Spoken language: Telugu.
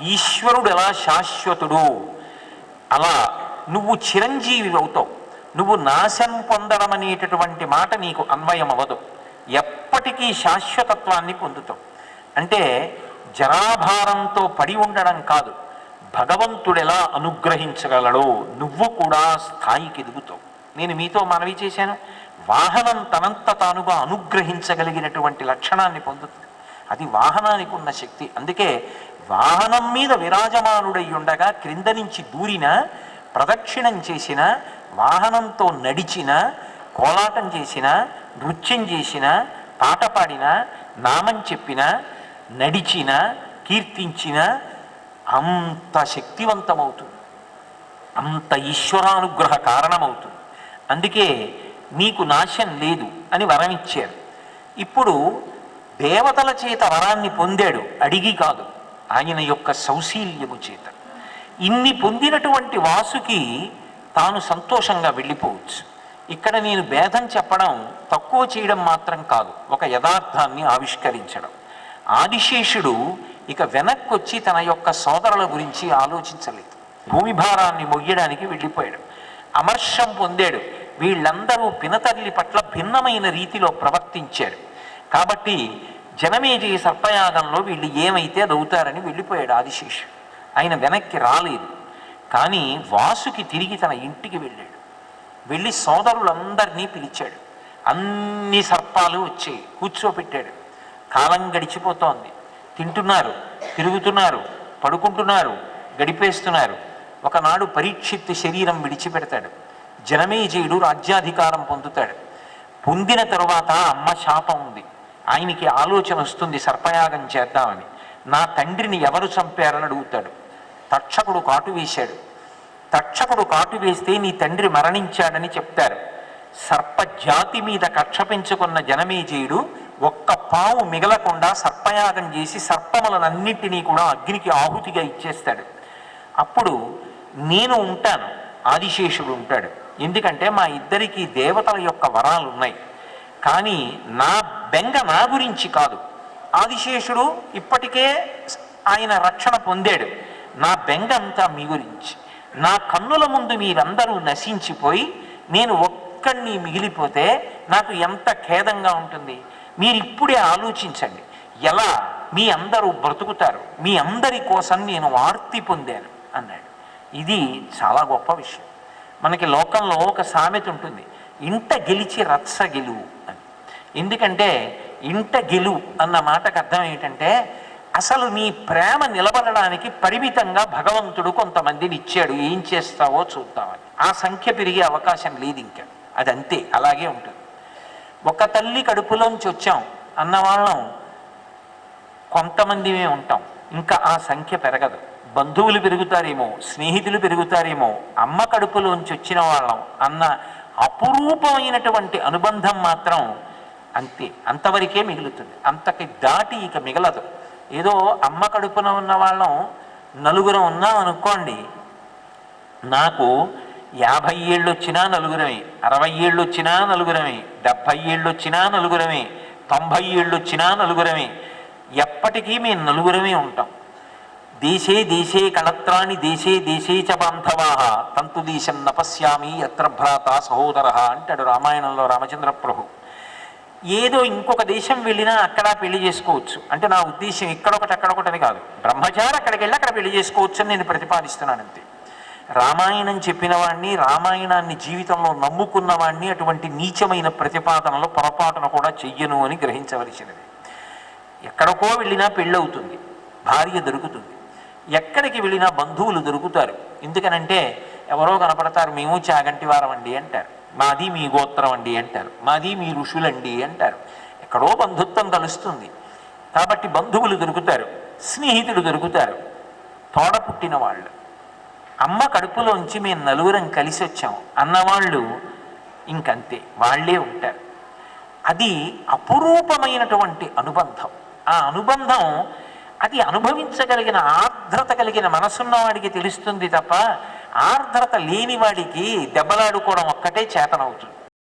ఈశ్వరుడు ఎలా శాశ్వతుడు? అలా నువ్వు చిరంజీవి అవుతావు. నువ్వు నాశనం పొందడం అనేటటువంటి మాట నీకు అన్వయం అవ్వదు ఎప్పటికీ శాశ్వతత్వాన్ని పొందుతావు. అంటే జరాభారంతో పడి ఉండడం కాదు. భగవంతుడు ఎలా అనుగ్రహించగలడో నువ్వు కూడా స్థాయికి ఎదుగుతావు. నేను మీతో మనవి చేశాను. వాహనం తనంత తానుగా అనుగ్రహించగలిగినటువంటి లక్షణాన్ని పొందుతుంది. అది వాహనానికి ఉన్న శక్తి. అందుకే వాహనం మీద విరాజమానుడై ఉండగా క్రింద నుంచి దూరిన ప్రదక్షిణం చేసిన వాహనంతో నడిచిన కోలాటం చేసిన నృత్యం చేసిన పాట పాడిన నామం చెప్పిన నడిచిన కీర్తించిన అంత శక్తివంతమవుతుంది. అంత ఈశ్వరానుగ్రహ కారణమవుతుంది. అందుకే మీకు నాశం లేదు అని వరం ఇచ్చారు ఇప్పుడు దేవతల చేత వరాన్ని పొందాడు అడిగి కాదు. ఆయన యొక్క సౌశీల్యము చేత. ఇన్ని పొందినటువంటి వాసుకి తాను సంతోషంగా వెళ్ళిపోవచ్చు. ఇక్కడ నేను భేదం చెప్పడం తక్కువ చేయడం మాత్రం కాదు. ఒక యథార్థాన్ని ఆవిష్కరించడం. ఆదిశేషుడు ఇక వెనక్కి వచ్చి తన యొక్క సోదరుల గురించి ఆలోచించలేదు. భూమి భారాన్ని మొయ్యడానికి వెళ్ళిపోయాడు. అమర్షం పొందాడు. వీళ్ళందరూ పినతల్లి పట్ల భిన్నమైన రీతిలో ప్రవర్తించారు. కాబట్టి జనమేజీ సర్పయాగంలో వీళ్ళు ఏమైతే అది అవుతారని వెళ్ళిపోయాడు ఆదిశేషుడు. ఆయన వెనక్కి రాలేదు. కానీ వాసుకి తిరిగి తన ఇంటికి వెళ్ళాడు. వెళ్ళి సోదరులందరినీ పిలిచాడు. అన్ని సర్పాలు వచ్చాయి. కూర్చోపెట్టాడు. కాలం గడిచిపోతోంది. తింటున్నారు తిరుగుతున్నారు పడుకుంటున్నారు గడిపేస్తున్నారు. ఒకనాడు పరీక్షిత్తు శరీరం విడిచిపెడతాడు. జనమేజయుడు రాజ్యాధికారం పొందుతాడు. పొందిన తరువాత అమ్మ శాపం ఉంది. ఆయనకి ఆలోచన వస్తుంది సర్పయాగం చేద్దామని. నా తండ్రిని ఎవరు చంపారని అడుగుతాడు. తక్షకుడు కాటు వేశాడు. తక్షకుడు కాటు వేస్తే నీ తండ్రి మరణించాడని చెప్తారు. సర్పజాతి మీద కక్ష పెంచుకున్న జనమేజయుడు ఒక్క పావు మిగలకుండా సర్పయాగం చేసి సర్పములనన్నింటినీ కూడా అగ్నికి ఆహుతిగా ఇచ్చేస్తాడు. అప్పుడు నేను ఉంటాను ఆదిశేషుడు ఉంటాడు. ఎందుకంటే మా ఇద్దరికీ దేవతల యొక్క వరాలు ఉన్నాయి కానీ నా బెంగ నా గురించి కాదు. ఆదిశేషుడు ఇప్పటికే ఆయన రక్షణ పొందాడు. నా బెంగ అంతా మీ గురించి. నా కన్నుల ముందు మీరందరూ నశించిపోయి నేను ఒక్కడిని మిగిలిపోతే నాకు ఎంత ఖేదంగా ఉంటుంది? మీరు ఇప్పుడే ఆలోచించండి. ఎలా? మీ అందరూ బ్రతుకుతారు. మీ అందరి కోసం నేను ఆర్తి పొందాను అన్నాడు. ఇది చాలా గొప్ప విషయం. మనకి లోకంలో ఒక సామెత ఉంటుంది. ఇంట గెలిచి రత్స గెలువు అని. ఎందుకంటే ఇంట గెలు అన్న మాటకు అర్థం ఏంటంటే అసలు నీ ప్రేమ నిలబడడానికి పరిమితంగా భగవంతుడు కొంతమందిని ఇచ్చాడు. ఏం చేస్తావో చూద్దామని ఆ సంఖ్య పెరిగే అవకాశం లేదు ఇంకా. అది అంతే అలాగే ఉంటుంది. ఒక తల్లి కడుపులోంచి వచ్చాం అన్నవాళ్ళం కొంతమందిమే ఉంటాం. ఇంకా ఆ సంఖ్య పెరగదు. బంధువులు పెరుగుతారేమో స్నేహితులు పెరుగుతారేమో అమ్మ కడుపులోంచి వచ్చిన వాళ్ళం అన్న అపురూపమైనటువంటి అనుబంధం మాత్రం అంతే అంతవరకే మిగులుతుంది. అంతకి దాటి ఇక మిగలదు. ఏదో అమ్మ కడుపున ఉన్న వాళ్ళం నలుగురం ఉన్నాం అనుకోండి నాకు యాభై ఏళ్ళు వచ్చినా నలుగురమే అరవై ఏళ్ళు వచ్చినా నలుగురమే డెబ్భై ఏళ్ళు వచ్చినా నలుగురమే తొంభై ఏళ్ళు వచ్చినా నలుగురమే ఎప్పటికీ మేము నలుగురమే ఉంటాం. దేశే దేశే కళత్రాణి దేశే దేశే చ బాంధవాహ తంతు దేశం నపశ్యామి యత్ర భ్రాత సహోదర అంటాడు రామాయణంలో రామచంద్ర ప్రభు ఏదో ఇంకొక దేశం వెళ్ళినా అక్కడ పెళ్ళి చేసుకోవచ్చు. అంటే నా ఉద్దేశం ఇక్కడొకటి అక్కడొకటని కాదు. బ్రహ్మచారి అక్కడికి వెళ్ళి అక్కడ పెళ్ళి చేసుకోవచ్చు అని నేను ప్రతిపాదిస్తున్నాను అంతే. రామాయణం చెప్పిన వాడిని రామాయణాన్ని జీవితంలో నమ్ముకున్న వాడిని అటువంటి నీచమైన ప్రతిపాదనలో పొరపాటున కూడా చెయ్యను అని గ్రహించవలసినది. ఎక్కడికో వెళ్ళినా పెళ్ళవుతుంది భార్య దొరుకుతుంది. ఎక్కడికి వెళ్ళినా బంధువులు దొరుకుతారు. ఎందుకనంటే ఎవరో కనపడతారు మేము చాగంటి వారం అండి అంటారు. మాది మీ గోత్రం అండి అంటారు. మాది మీ ఋషులండి అంటారు. ఎక్కడో బంధుత్వం కలుస్తుంది కాబట్టి బంధువులు దొరుకుతారు స్నేహితులు దొరుకుతారు. తోడ పుట్టిన వాళ్ళు. అమ్మ కడుపులోంచి మేము నలుగురం కలిసి వచ్చాం. అన్నవాళ్ళు ఇంకంతే వాళ్ళే ఉంటారు. అది అపురూపమైనటువంటి అనుబంధం. ఆ అనుబంధం అది అనుభవించగలిగిన ఆర్ద్రత కలిగిన మనసున్నవాడికి తెలుస్తుంది తప్ప ఆర్ద్రత లేని వాడికి దెబ్బలాడుకోవడం ఒక్కటే చేతనవుతుంది.